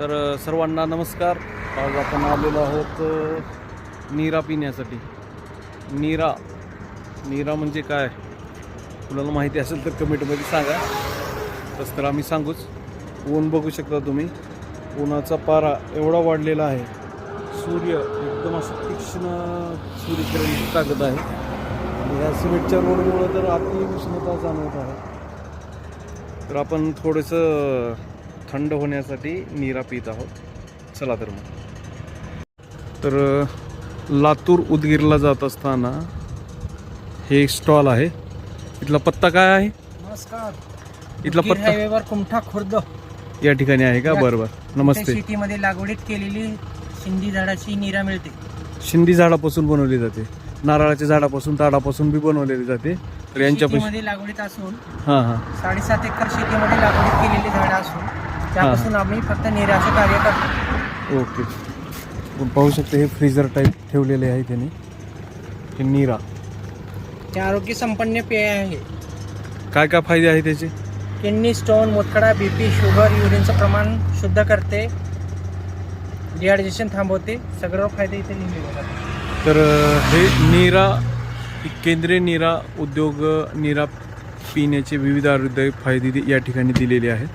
तर सर्वांना नमस्कार. आज आपण आलेलो आहोत नीरा पिण्यासाठी. नीरा. नीरा म्हणजे काय? कुणाला माहिती असेल तर कमेंटमध्ये सांगा. तसं तर आम्ही सांगूच. ऊन बघू शकता तुम्ही. उन्हाचा पारा एवढा वाढलेला आहे. सूर्य एकदम असं तीक्ष्ण सूर्यकिरण टाकत आहे. आणि या सिमेंटच्या रोडमुळं तर अति उष्णता जाणवत आहे. तर आपण थोडंसं थंड होण्यासाठी निरा पित आहोत. चला तर मग. तर लातूर उदगीरला जात असताना हे एक स्टॉल आहे. इथला पत्ता काय आहे? नमस्कार. इथला पत्ता. कुमठा खुर्द. या ठिकाणी आहे का? या- बरं बरं. नमस्ते. सिटीमध्ये लागवडीत केलेली शिंदी झाडाची निरा मिळते. शिंदी झाडापासून बनवली जाते. नारळाच्या झाडापासून ताडापासून बी बनवलेली जाते. तर शेतीमध्ये लागवडीत असून हां हां. साडेसात एकर शेतीमध्ये लागवडीत केलेली झाडं असून त्यापासून आम्ही फक्त निराचं कार्य करतो. ओके. पाहू शकतो हे फ्रीजर टाईप ठेवलेले आहे त्यांनी. हे नीरा. ते आरोग्य संपन्न पेय आहे. काय काय फायदे आहे त्याचे? किडनी स्टोन मोतखडा बीपी शुगर युरिनचं प्रमाण शुद्ध करते. डिहायड्रेशन थांबवते. सगळे फायदे इथे लिहिले जातात तर हे नीरा केंद्रीय नीरा उद्योग नीरा पिण्याचे विविध आरोग्य फायदे या ठिकाणी दिलेले आहेत.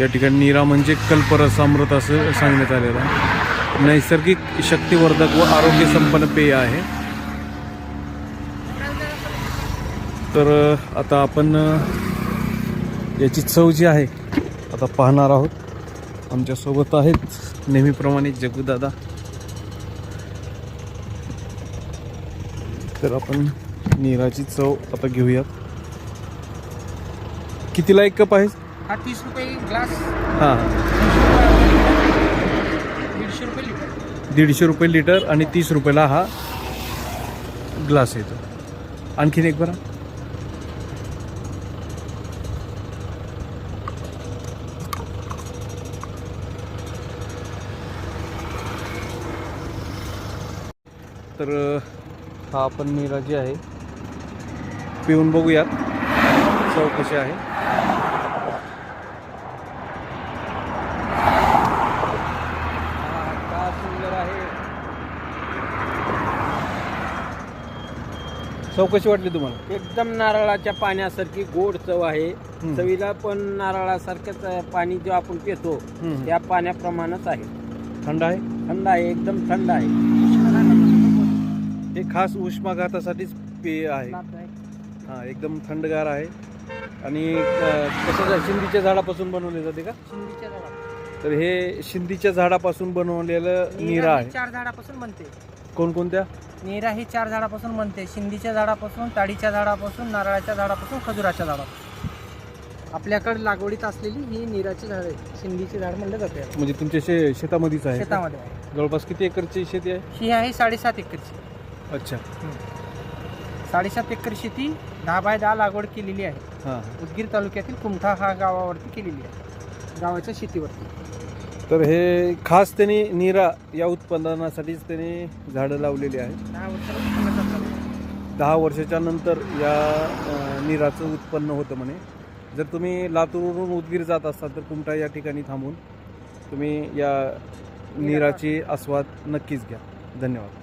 या ठिकाणी नीरा म्हणजे कल्परसामृत असं सांगण्यात आलेलं आहे. नैसर्गिक शक्तिवर्धक व आरोग्य संपन्न पेय आहे. तर आता आपण याची चव जी आहे आता पाहणार आहोत. आमच्यासोबत आहेत नेहमीप्रमाणे जगूदादा. तर आपण नीराची चव आता घेऊयात. कितीला एक कप आहे हा तीस रुपये ग्लास. हां. दीडशे रुपये लिटर. दीडशे रुपये लिटर आणि तीस रुपयाला हा ग्लास येतो. आणखीन एक बरा. तर हा आपण नीरा जी आहे पिऊन बघूयात. चव कशी आहे का सुंदर आहे चव कशी वाटली तुम्हाला? एकदम नारळाच्या पाण्यासारखी गोड चव आहे. चवीला पण नारळासारखंच. पाणी जे आपण पितो. त्या पाण्याप्रमाणेच आहे. थंड आहे? थंड आहे एकदम थंड आहे. हे खास उष्माघातासाठीच पेय आहे. हा एकदम थंडगार आहे. आणि अ, कशाच्या शिंदीच्या झाडापासून बनवले जाते का? शिंदीच्या. तर हे शिंदीच्या झाडापासून बनवलेलं नीरा आहे. चार झाडापासून बनते. कोणकोणत्या? नीरा ही चार झाडापासून बनते. शिंदीच्या झाडापासून ताडीच्या झाडापासून नारळाच्या झाडापासून खजुराच्या झाडापासून. आपल्याकडे लागवडीत असलेली ही नीराची झाड आहे शिंदीचे झाड म्हणलं जाते. म्हणजे तुमच्या शे शेतामध्येच आहे? शेतामध्ये आहे. जवळपास किती एकरची शेती आहे? ही आहे साडेसात एकरची. अच्छा. साडेसात एकर शेती दहा बाय दहा लागवड केलेली आहे. हां. उदगीर तालुक्यातील कुमठा हा गावावरती केलेली आहे. गावाच्या शेतीवरती. तर हे खास त्यांनी नीरा या उत्पादनासाठीच त्यांनी झाडं लावलेली आहेत. दहा वर्षाच्या नंतर या अ, नीराचं उत्पन्न होतं म्हणे. जर तुम्ही लातूरवरून उदगीर जात असाल तर कुमटा या ठिकाणी थांबून तुम्ही या नीराची आस्वाद नक्कीच घ्या. धन्यवाद.